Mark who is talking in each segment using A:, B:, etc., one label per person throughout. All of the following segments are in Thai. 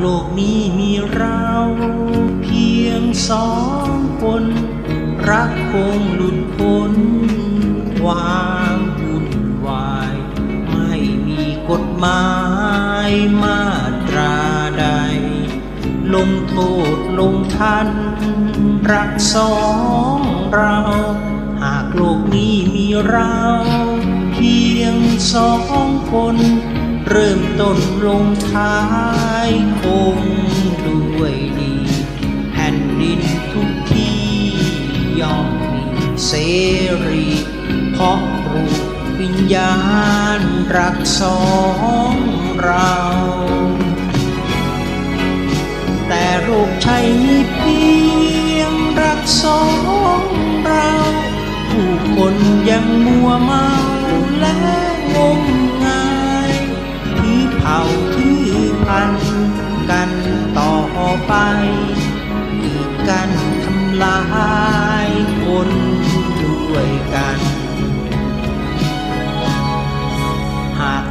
A: โลกนี้มีเราเพียงสองคน รักคงหลุดพ้นความวุ่นวาย ไม่มีกฎหมายมาตราใด ลงโทษลงทัน รักสองเรา หากโลกนี้มีเรา เพียงสองคน เริ่มต้นลงท้ายคงด้วยดี แผ่นดินทุกที่ย่อมมีเสรี เพราะปลูกวิญญาณรักสองเรา แต่โรคชัยมีเพียงรักสองเรา ผู้คนยังมัวเมา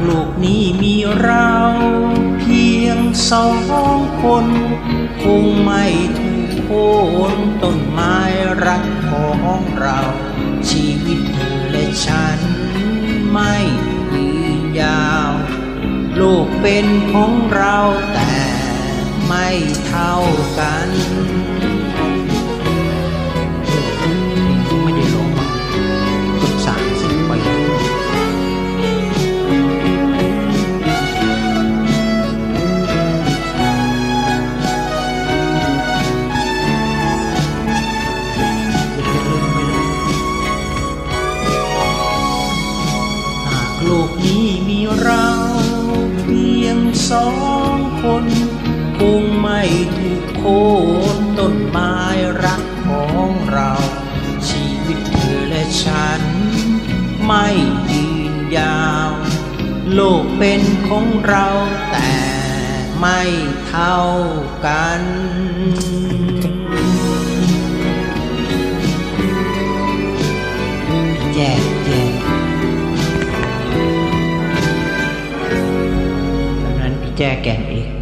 A: ลกนี้มีเราเพียงสองคน คงไม่ถูกโค่นต้นไม้รักของเรา ชีวิตเธอและฉันไม่ยืนยาว โลกเป็นของเราแต่ไม่เท่ากัน โลกนี้มีเราเพียงสองคนคงไม่ถูกโค่นต้นไม้รักของเรา ชีวิตเธอและฉัน ไม่ยืนยาว โลกเป็นของเราแต่ไม่เท่ากันแจกแจก tekeni.